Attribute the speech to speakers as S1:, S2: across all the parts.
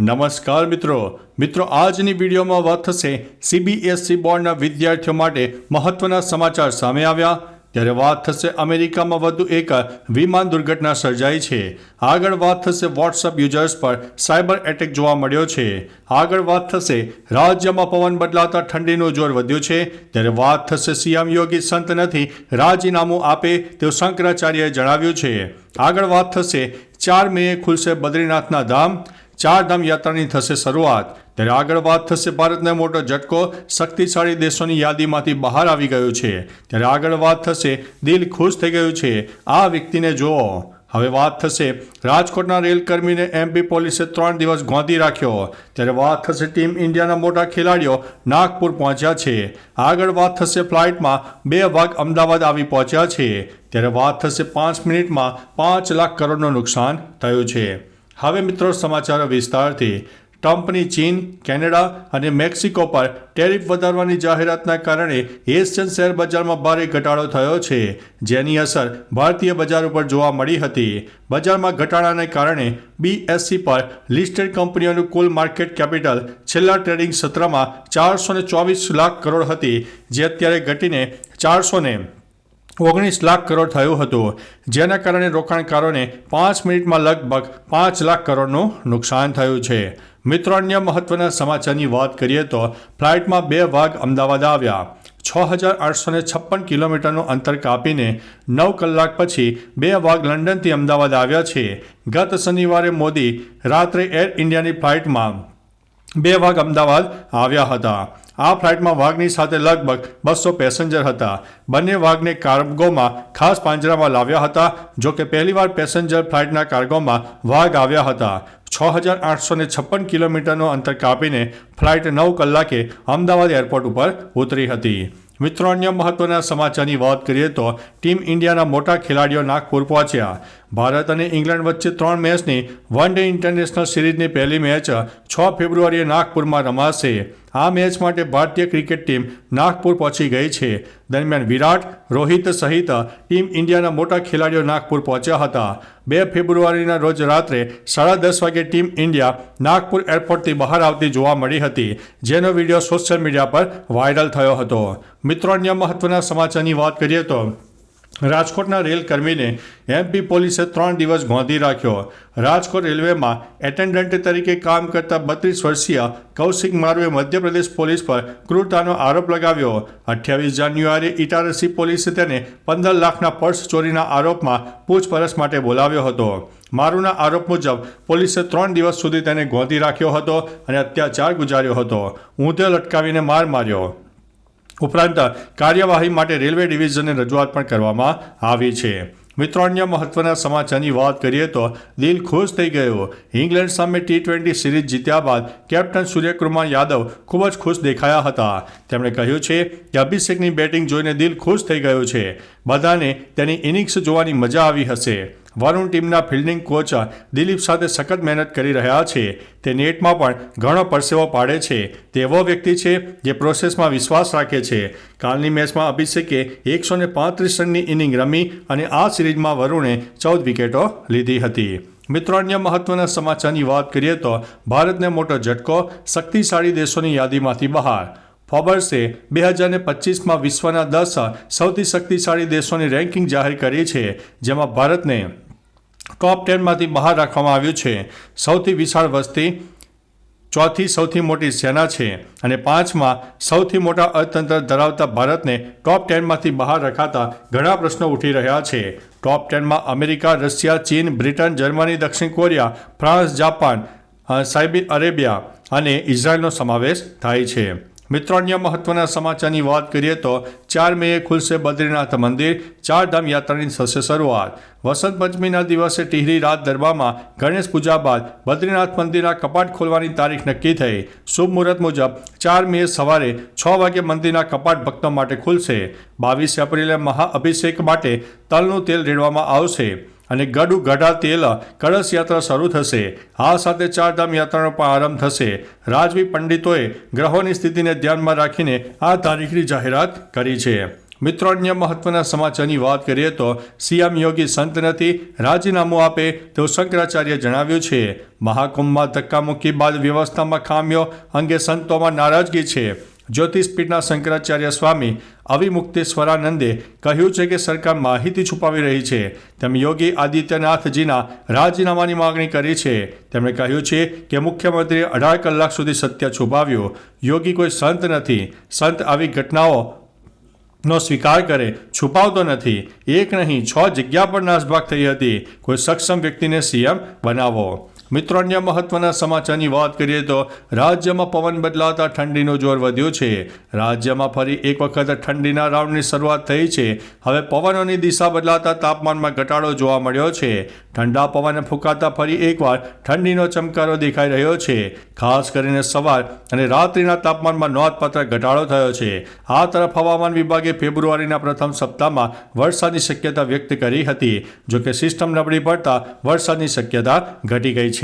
S1: નમસ્કાર મિત્રો. મિત્રો, આજની વિડીયોમાં વાત થશે સીબીએસસી બોર્ડના વિદ્યાર્થીઓ માટે મહત્વના સમાચાર સામે આવ્યા. ત્યારે વાત થશે અમેરિકામાં વધુ એક વિમાન દુર્ઘટના સર્જાઈ છે. આગળ વાત થશે વોટ્સઅપ યુઝર્સ પર સાયબર એટેક જોવા મળ્યો છે. આગળ વાત થશે રાજ્યમાં પવન બદલાતા ઠંડીનું જોર વધ્યું છે. ત્યારે વાત થશે સીએમ યોગી સંત નથી રાજીનામું આપે તેવું શંકરાચાર્યએ જણાવ્યું છે. આગળ વાત થશે ચાર મેએ ખુલશે બદ્રીનાથના ધામ. ચાર ધામ યાત્રાની થશે શરૂઆત. ત્યારે આગળ વાત થશે ભારતને મોટો ઝટકો, શક્તિશાળી દેશોની યાદીમાંથી બહાર આવી ગયું છે. ત્યારે આગળ વાત થશે, દિલ ખુશ થઈ ગયું છે. આ વ્યક્તિને જુઓ. હવે વાત થશે, રાજકોટના રેલકર્મીને એમપી પોલીસે ત્રણ દિવસ ગોંધી રાખ્યો. ત્યારે વાત થશે, ટીમ ઇન્ડિયાના મોટા ખેલાડીઓ નાગપુર પહોંચ્યા છે. આગળ વાત થશે, ફ્લાઇટમાં બે વાઘ અમદાવાદ આવી પહોંચ્યા છે. ત્યારે વાત થશે, પાંચ મિનિટમાં પાંચ લાખ કરોડનું નુકસાન થયું છે. હવે મિત્રો સમાચારો વિસ્તારથી. ટ્રમ્પની ચીન, કેનેડા અને મેક્સિકો પર ટેરિફ વધારવાની જાહેરાતના કારણે એશિયન શેર બજારમાં ભારે ઘટાડો થયો છે, જેની અસર ભારતીય બજાર ઉપર જોવા મળી હતી. બજારમાં ઘટાડાને કારણે બીએસસી પર લિસ્ટેડ કંપનીઓનું કુલ માર્કેટ કેપિટલ છેલ્લા ટ્રેડિંગ સત્રમાં ચારસો ચોવીસ લાખ કરોડ હતી, જે અત્યારે ઘટીને ચારસો ઓગણીસ લાખ કરોડ થયું હતું. જેના કારણે રોકાણકારોને પાંચ મિનિટમાં લગભગ પાંચ લાખ કરોડનું નુકસાન થયું છે. મિત્રો, અન્ય મહત્વના સમાચારની વાત કરીએ તો ફ્લાઇટમાં બે વાઘ અમદાવાદ આવ્યા. છ હજાર આઠસો ને છપ્પન કિલોમીટરનું અંતર કાપીને નવ કલાક પછી બે વાઘ લંડનથી અમદાવાદ આવ્યા છે. ગત શનિવારે મોદી રાત્રે એર ઇન્ડિયાની ફ્લાઇટમાં બે વાઘ અમદાવાદ આવ્યા હતા. આ ફ્લાઇટમાં વાઘની સાથે લગભગ બસો પેસેન્જર હતા. બંને વાઘને કાર્ગોમાં, ખાસ પાંજરામાં લાવ્યા હતા, જો કે પહેલીવાર પેસેન્જર ફ્લાઇટના કાર્ગોમાં વાઘ આવ્યા હતા. છ હજાર આઠસો ને છપ્પન કિલોમીટરનું અંતર કાપીને ફ્લાઇટ નવ કલાકે અમદાવાદ એરપોર્ટ ઉપર ઉતરી હતી. મિત્રો, અન્ય મહત્વના સમાચારની વાત કરીએ તો ટીમ ઇન્ડિયાના મોટા ખેલાડીઓ નાગપુર પહોંચ્યા. ભારત અને ઇંગ્લેન્ડ વચ્ચે ત્રણ મેચની વન ડે ઇન્ટરનેશનલ સિરીઝની પહેલી મેચ છ ફેબ્રુઆરીએ નાગપુરમાં રમાશે. આ મેચ માટે ભારતીય ક્રિકેટ ટીમ નાગપુર પહોંચી ગઈ છે. દરમિયાન વિરાટ, રોહિત સહિત ટીમ ઇન્ડિયાના મોટા ખેલાડીઓ નાગપુર પહોંચ્યા હતા. બે ફેબ્રુઆરીના રોજ રાત્રે સાડા દસ વાગે ટીમ ઇન્ડિયા નાગપુર એરપોર્ટથી બહાર આવતી જોવા મળી હતી, જેનો વીડિયો સોશિયલ મીડિયા પર વાયરલ થયો હતો. મિત્રો, અન્ય મહત્વના સમાચારની વાત કરીએ તો રાજકોટના રેલ કર્મીને એમપી પોલીસે ત્રણ દિવસ ગોંધી રાખ્યો. રાજકોટ રેલવેમાં એટેન્ડન્ટ તરીકે કામ કરતા બત્રીસ વર્ષીય કૌશિક મારુએ મધ્યપ્રદેશ પોલીસ પર ક્રૂરતાનો આરોપ લગાવ્યો. અઠ્યાવીસ જાન્યુઆરીએ ઇટારસી પોલીસે તેને પંદર લાખના પર્સ ચોરીના આરોપમાં પૂછપરછ માટે બોલાવ્યો હતો. મારુના આરોપ મુજબ પોલીસે ત્રણ દિવસ સુધી તેને ગોંધી રાખ્યો હતો અને અત્યાચાર ગુજાર્યો હતો. ઊંધે લટકાવીને માર માર્યો. ઉપરાંત કાર્યવાહી માટે રેલવે ડિવિઝનને રજૂઆત પણ કરવામાં આવી છે. મિત્રો, અન્ય મહત્વના સમાચારની વાત કરીએ તો દિલ ખુશ થઈ ગયો. ઇંગ્લેન્ડ સામે ટી ટ્વેન્ટી સિરીઝ જીત્યા બાદ કેપ્ટન સૂર્યકુમાર યાદવ ખૂબ જ ખુશ દેખાયા હતા. તેમણે કહ્યું છે કે અભિષેકની બેટિંગ જોઈને દિલ ખુશ થઈ ગયું છે. બધાને તેની ઇનિંગ્સ જોવાની મજા આવી હશે. વરુણ ટીમના ફિલ્ડિંગ કોચ દિલીપ સાથે સખત મહેનત કરી રહ્યા છે. તે નેટમાં પણ ઘણો પરસેવો પાડે છે. તે એવો વ્યક્તિ છે જે પ્રોસેસમાં વિશ્વાસ રાખે છે. કાલની મેચમાં અભિષેકે એકસો ને પાંત્રીસ રનની ઇનિંગ રમી અને આ સિરીઝમાં વરુણે ચૌદ વિકેટો લીધી હતી. મિત્રો, અન્ય મહત્વના સમાચારની વાત કરીએ તો ભારતને મોટો ઝટકો શક્તિશાળી દેશોની યાદીમાંથી બહાર. ફોબર્સે બે હજાર પચીસમાં વિશ્વના દસ સૌથી શક્તિશાળી દેશોની રેન્કિંગ જાહેર કરી છે, જેમાં ભારતને ટોપ ટેનમાંથી બહાર રાખવામાં આવ્યું છે. સૌથી વિશાળ વસ્તી ચોથી સૌથી મોટી સેના છે અને પાંચમાં સૌથી મોટા અર્થતંત્ર ધરાવતા ભારતને ટોપ ટેનમાંથી બહાર રખાતા ઘણા પ્રશ્નો ઉઠી રહ્યા છે. ટોપ ટેનમાં અમેરિકા, રશિયા, ચીન, બ્રિટન, જર્મની, દક્ષિણ Korea, France, Japan Saudi Arabia અને ઇઝરાયલનો સમાવેશ થાય છે. મિત્રો અન્ય મહત્વના સમાચારની વાત કરીએ તો ચાર મેએ ખુલશે બદ્રીનાથ મંદિર, ચાર ધામ યાત્રાની થશે શરૂઆત. વસંત પંચમીના દિવસે ટિહરી રાત દરબારમાં ગણેશ પૂજા બાદ બદ્રીનાથ મંદિરના કપાટ ખોલવાની તારીખ નક્કી થઈ. શુભ મુહૂર્ત મુજબ ચાર મે સવારે છ વાગે મંદિરના કપાટ ભક્તો માટે ખુલશે. બાવીસ એપ્રિલે મહાઅભિષેક માટે તલનું તેલ રેડવામાં આવશે. અને ગડુ ગઢા તેલ કળશ યાત્રા શરૂ થશે. આ સાથે ચારધામ યાત્રાનો પણ આરંભ થશે. રાજવી પંડિતોએ ગ્રહોની સ્થિતિને ધ્યાનમાં રાખીને આ તારીખની જાહેરાત કરી છે. મિત્રો, અન્ય મહત્વના સમાચારની વાત કરીએ તો સીએમ યોગી સંત નથી રાજીનામું આપે તેવું શંકરાચાર્ય જણાવ્યું છે. મહાકુંભમાં ધક્કામુક્કી બાદ વ્યવસ્થામાં ખામીઓ અંગે સંતોમાં નારાજગી છે. જ્યોતિષપીઠના શંકરાચાર્ય સ્વામી અવિમુક્તેશ્વરાનંદે કહ્યું છે કે સરકાર માહિતી છુપાવી રહી છે. તેમ યોગી આદિત્યનાથજીના રાજીનામાની માગણી કરી છે. તેમણે કહ્યું છે કે મુખ્યમંત્રીએ અઢાર કલાક સુધી સત્ય છુપાવ્યું. યોગી કોઈ સંત નથી. સંત આવી ઘટનાઓ નો સ્વીકાર કરે, છુપાવતો નથી. એક નહીં, છ જગ્યા પર નાસભાગ થઈ હતી. કોઈ સક્ષમ વ્યક્તિને સીએમ બનાવો. મિત્રો, અન્ય મહત્વના સમાચારની વાત કરીએ તો રાજ્યમાં પવન બદલાતા ઠંડીનો જોર વધ્યો છે. રાજ્યમાં ફરી એક વખત ઠંડીના રાઉન્ડની શરૂઆત થઈ છે. હવે પવનોની દિશા બદલાતા તાપમાનમાં ઘટાડો જોવા મળ્યો છે. ઠંડા પવન ફૂંકાતા ફરી એકવાર ઠંડીનો ચમકારો દેખાઈ રહ્યો છે. ખાસ કરીને સવાર અને રાત્રિના તાપમાનમાં નોંધપાત્ર ઘટાડો થયો છે. આ તરફ હવામાન વિભાગે ફેબ્રુઆરીના પ્રથમ સપ્તાહમાં વરસાદની શક્યતા વ્યક્ત કરી હતી. જોકે સિસ્ટમ નબળી પડતા વરસાદની શક્યતા ઘટી ગઈ છે.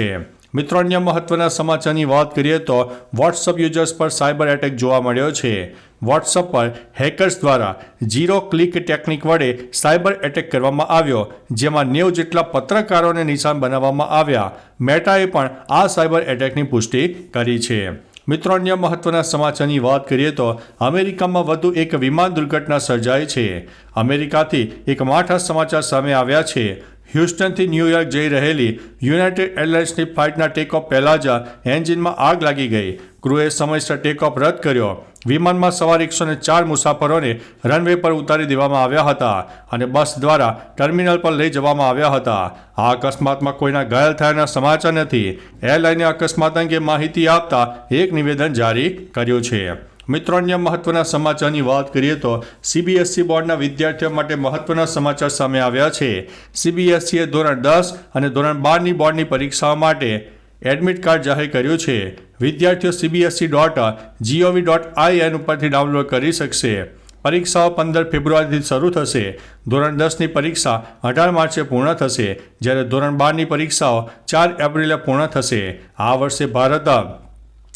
S1: મિત્રો, અન્ય મહત્વના સમાચારની વાત કરીએ તો વોટ્સઅપ યુઝર્સ પર સાયબર એટેક જોવા મળ્યો છે. વોટ્સઅપ પર હેકર્સ દ્વારા ઝીરો ક્લિક ટેકનિક વડે સાયબર એટેક કરવામાં આવ્યો, જેમાં નેવ જેટલા પત્રકારોને નિશાન બનાવવામાં આવ્યા. મેટાએ પણ આ સાયબર એટેકની પુષ્ટિ કરી છે. મિત્રો, અન્ય મહત્વના સમાચારની વાત કરીએ તો અમેરિકામાં વધુ એક વિમાન દુર્ઘટના સર્જાઈ છે. અમેરિકાથી એક માઠા સમાચાર સામે આવ્યા છે. હ્યુસ્ટનથી ન્યૂયોર્ક જઈ રહેલી યુનાઇટેડ એરલાઇન્સની ફ્લાઇટના ટેકઓફ પહેલાં જ એન્જિનમાં આગ લાગી ગઈ. ક્રૂએ સમયસર ટેકઓફ રદ કર્યો. વિમાનમાં સવાર એકસોને ચાર મુસાફરોને રનવે પર ઉતારી દેવામાં આવ્યા હતા અને બસ દ્વારા ટર્મિનલ પર લઈ જવામાં આવ્યા હતા. આ અકસ્માતમાં કોઈના ઘાયલ થયાના સમાચાર નથી. એરલાઈને અકસ્માત અંગે માહિતી આપતા એક નિવેદન જારી કર્યું છે. મિત્રો, અન્ય મહત્વના સમાચારની વાત કરીએ તો સીબીએસઈ બોર્ડના વિદ્યાર્થીઓ માટે મહત્વના સમાચાર સામે આવ્યા છે. સીબીએસઈએ ધોરણ દસ અને ધોરણ બારની બોર્ડની પરીક્ષાઓ માટે એડમિટ કાર્ડ જાહેર કર્યું છે. વિદ્યાર્થીઓ CBSE dot G O V dot I N ઉપરથી ડાઉનલોડ કરી શકશે. પરીક્ષાઓ પંદર ફેબ્રુઆરીથી શરૂ થશે. ધોરણ દસની પરીક્ષા અઢાર માર્ચે પૂર્ણ થશે. જ્યારે ધોરણ બારની પરીક્ષાઓ ચાર એપ્રિલે પૂર્ણ થશે. આ વર્ષે ભારત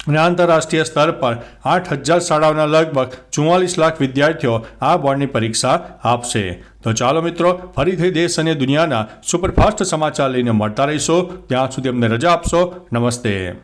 S1: અને આંતરરાષ્ટ્રીય સ્તર પર આઠ હજાર શાળાઓના લગભગ ચુમ્માલીસ લાખ વિદ્યાર્થીઓ આ બોર્ડની પરીક્ષા આપશે. તો ચાલો મિત્રો, ફરીથી દેશ અને દુનિયાના સુપરફાસ્ટ સમાચાર લઈને મળતા રહીશો. ત્યાં સુધી અમને રજા આપશો. નમસ્તે.